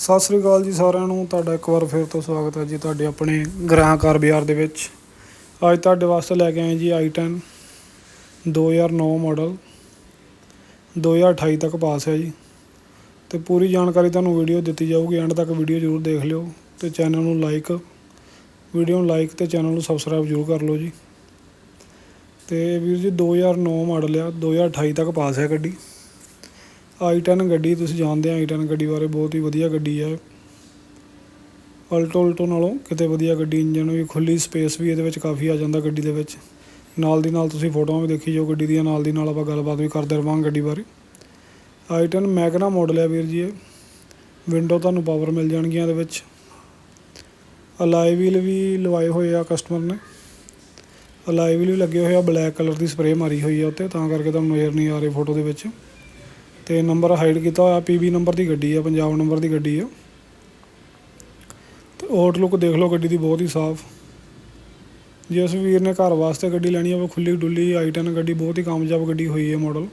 ਸਤਿ ਸ੍ਰੀ ਅਕਾਲ ਜੀ ਸਾਰਿਆਂ ਨੂੰ। ਤੁਹਾਡਾ ਇੱਕ ਵਾਰ ਫਿਰ ਤੋਂ ਸਵਾਗਤ ਹੈ ਜੀ ਤੁਹਾਡੇ ਆਪਣੇ ਗ੍ਰਾਹ ਕਾਰ ਬਾਜ਼ਾਰ ਦੇ ਵਿੱਚ। ਅੱਜ ਤੁਹਾਡੇ ਵਾਸਤੇ ਲੈ ਕੇ ਆਏ ਜੀ i10 2009 ਮਾਡਲ 2028 ਤੱਕ ਪਾਸ ਹੈ ਜੀ। ਤੇ ਪੂਰੀ ਜਾਣਕਾਰੀ ਤੁਹਾਨੂੰ ਵੀਡੀਓ ਦਿੱਤੀ ਜਾਊਗੀ। ਐਂਡ ਤੱਕ ਵੀਡੀਓ ਜ਼ਰੂਰ ਦੇਖ ਲਿਓ ਤੇ ਚੈਨਲ ਨੂੰ ਲਾਈਕ ਵੀਡੀਓ ਨੂੰ ਲਾਈਕ ਤੇ ਚੈਨਲ ਨੂੰ ਸਬਸਕ੍ਰਾਈਬ ਜ਼ਰੂਰ ਕਰ ਲਓ ਜੀ। ਤੇ ਵੀਰ ਜੀ 2009 ਮਾਡਲ ਆ। 2028 ਤੱਕ ਪਾਸ ਹੈ ਗੱਡੀ। I10 ਗੱਡੀ ਤੁਸੀਂ ਜਾਣਦੇ ਆ i10 ਗੱਡੀ ਬਾਰੇ ਬਹੁਤ ਹੀ ਵਧੀਆ ਗੱਡੀ ਹੈ। ਅਲਟੋ ਅਲਟੋ ਨਾਲੋਂ ਕਿਤੇ ਵਧੀਆ ਗੱਡੀ ਇੰਜਨ ਵੀ ਖੁੱਲੀ ਸਪੇਸ ਵੀ ਇਹਦੇ ਵਿੱਚ ਕਾਫੀ ਆ ਜਾਂਦਾ ਗੱਡੀ ਦੇ ਵਿੱਚ। ਨਾਲ ਦੀ ਨਾਲ ਤੁਸੀਂ ਫੋਟੋਆਂ ਵੀ ਦੇਖੀ ਜਾਓ ਗੱਡੀ ਦੀਆਂ, ਨਾਲ ਦੀ ਨਾਲ ਆਪਾਂ ਗੱਲਬਾਤ ਵੀ ਕਰਦੇ ਰਵਾਂਗੇ ਗੱਡੀ ਬਾਰੇ। i10 ਮੈਗਨਾ ਮਾਡਲ ਹੈ ਵੀਰ ਜੀ ਇਹ। ਵਿੰਡੋ ਤੁਹਾਨੂੰ ਪਾਵਰ ਮਿਲ ਜਾਣਗੀਆਂ ਇਹਦੇ ਵਿੱਚ। ਅਲਾਈ ਵੀਲ ਵੀ ਲਵਾਏ ਹੋਏ ਆ ਕਸਟਮਰ ਨੇ। ਅਲਾਈ ਵੀਲ ਵੀ ਲੱਗੇ ਹੋਏ ਆ ਬਲੈਕ ਕਲਰ ਦੀ ਸਪਰੇਅ ਮਾਰੀ ਹੋਈ ਆ ਉੱਤੇ, ਤਾਂ ਕਰਕੇ ਤੁਹਾਨੂੰ ਨਜ਼ਰ ਨਹੀਂ ਆ ਰਹੀ ਫੋਟੋ ਦੇ ਵਿੱਚ। ਤੇ ਨੰਬਰ ਹਾਈਡ ਕੀਤਾ ਹੋਇਆ ਪੀਬੀ ਨੰਬਰ ਦੀ ਗੱਡੀ ਆ, ਪੰਜਾਬ ਨੰਬਰ ਦੀ ਗੱਡੀ ਆ। ਤੇ ਆਊਟਲੁੱਕ ਦੇਖ ਲਓ, ਗੱਡੀ ਦੀ ਬਹੁਤ ਹੀ ਸਾਫ਼। ਜੇ ਉਸ ਵੀਰ ਨੇ ਘਰ ਵਾਸਤੇ ਗੱਡੀ ਲੈਣੀ ਹੋਵੇ, ਖੁੱਲੀ ਡੁੱਲੀ i10 ਗੱਡੀ, ਬਹੁਤ ਹੀ ਕਾਮਯਾਬ ਗੱਡੀ ਹੋਈ ਹੈ ਮਾਡਲ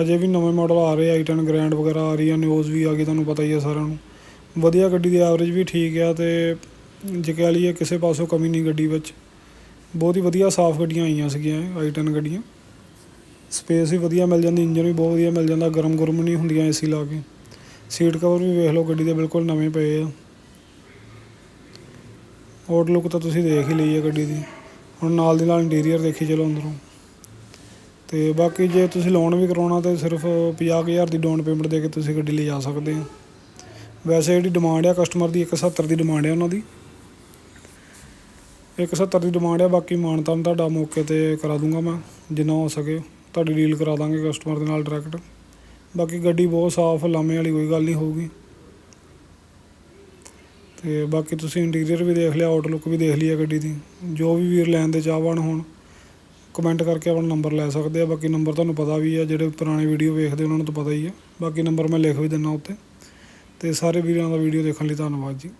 ਹਜੇ ਵੀ ਨਵੇਂ ਮਾਡਲ ਆ ਰਹੇ i10 ਗ੍ਰੈਂਡ ਵਗੈਰਾ ਆ ਰਹੀ ਆ ਨਿਊਜ਼ ਵੀ ਆ ਗਈ, ਤੁਹਾਨੂੰ ਪਤਾ ਹੀ ਹੈ ਸਾਰਿਆਂ ਨੂੰ। ਵਧੀਆ ਗੱਡੀ ਦੀ ਐਵਰੇਜ ਵੀ ਠੀਕ ਆ ਤੇ ਜੇ ਕਹਿ ਲਈਏ ਕਿਸੇ ਪਾਸੋਂ ਕਮੀ ਨਹੀਂ ਗੱਡੀ ਵਿੱਚ। ਬਹੁਤ ਹੀ ਵਧੀਆ ਸਾਫ਼ ਗੱਡੀਆਂ ਆਈਆਂ ਸੀਗੀਆਂ i10 ਗੱਡੀਆਂ। ਸਪੇਸ ਵੀ ਵਧੀਆ ਮਿਲ ਜਾਂਦੀ ਇੰਜਨ ਵੀ ਬਹੁਤ ਵਧੀਆ ਮਿਲ ਜਾਂਦਾ, ਗਰਮ ਗੁਰਮ ਨਹੀਂ ਹੁੰਦੀਆਂ ਏਸੀ ਲਾ ਕੇ। ਸੀਟ ਕਵਰ ਵੀ ਵੇਖ ਲਓ ਗੱਡੀ ਦੇ ਬਿਲਕੁਲ ਨਵੇਂ ਪਏ ਆ। ਆਊਟਲੁੱਕ ਤਾਂ ਤੁਸੀਂ ਦੇਖ ਹੀ ਲਈ ਹੈ ਗੱਡੀ ਦੀ। ਹੁਣ ਨਾਲ ਦੀ ਨਾਲ ਇੰਟੀਰੀਅਰ ਦੇਖੀ ਚਲੋ ਅੰਦਰੋਂ। ਤੇ ਬਾਕੀ ਜੇ ਤੁਸੀਂ ਲੋਨ ਵੀ ਕਰਾਉਣਾ ਤਾਂ ਸਿਰਫ 50000 ਦੀ ਡਾਊਨ ਪੇਮੈਂਟ ਦੇ ਕੇ ਤੁਸੀਂ ਗੱਡੀ ਲੈ ਜਾ ਸਕਦੇ ਹੋ ਵੈਸੇ ਜਿਹੜੀ ਡਿਮਾਂਡ ਆ ਕਸਟਮਰ ਦੀ 170 ਦੀ ਡਿਮਾਂਡ ਆ ਉਹਨਾਂ ਦੀ। 170 ਦੀ ਡਿਮਾਂਡ ਆ, ਬਾਕੀ ਮਾਨਤਾਨ ਤੁਹਾਡਾ ਮੌਕੇ ਤੇ ਕਰਾ ਦੂੰਗਾ ਮੈਂ, ਜਿੰਨਾ ਹੋ ਸਕੇ। ਤੁਹਾਡੀ ਡੀਲ ਕਰਾ ਦਾਂਗੇ ਕਸਟਮਰ ਦੇ ਨਾਲ ਡਾਇਰੈਕਟ ਬਾਕੀ ਗੱਡੀ ਬਹੁਤ ਸਾਫ਼, ਲਾਮੇ ਵਾਲੀ ਕੋਈ ਗੱਲ ਨਹੀਂ ਹੋਊਗੀ। ਅਤੇ ਬਾਕੀ ਤੁਸੀਂ ਇੰਟੀਰੀਅਰ ਵੀ ਦੇਖ ਲਿਆ ਆਊਟਲੁੱਕ ਵੀ ਦੇਖ ਲਈ ਹੈ ਗੱਡੀ ਦੀ। ਜੋ ਵੀ ਵੀਰ ਲੈਣ ਦੇ ਚਾਹਵਾਨ ਹੋਣ ਕਮੈਂਟ ਕਰਕੇ ਆਪਣਾ ਨੰਬਰ ਲੈ ਸਕਦੇ ਆ। ਬਾਕੀ ਨੰਬਰ ਤੁਹਾਨੂੰ ਪਤਾ ਵੀ ਆ, ਜਿਹੜੇ ਪੁਰਾਣੇ ਵੀਡੀਓ ਵੇਖਦੇ ਉਹਨਾਂ ਨੂੰ ਤਾਂ ਪਤਾ ਹੀ ਹੈ ਬਾਕੀ ਨੰਬਰ ਮੈਂ ਲਿਖ ਵੀ ਦਿੰਦਾ ਉੱਤੇ। ਤੇ ਸਾਰੇ ਵੀਰਾਂ ਦਾ ਵੀਡੀਓ ਦੇਖਣ ਲਈ ਧੰਨਵਾਦ ਜੀ।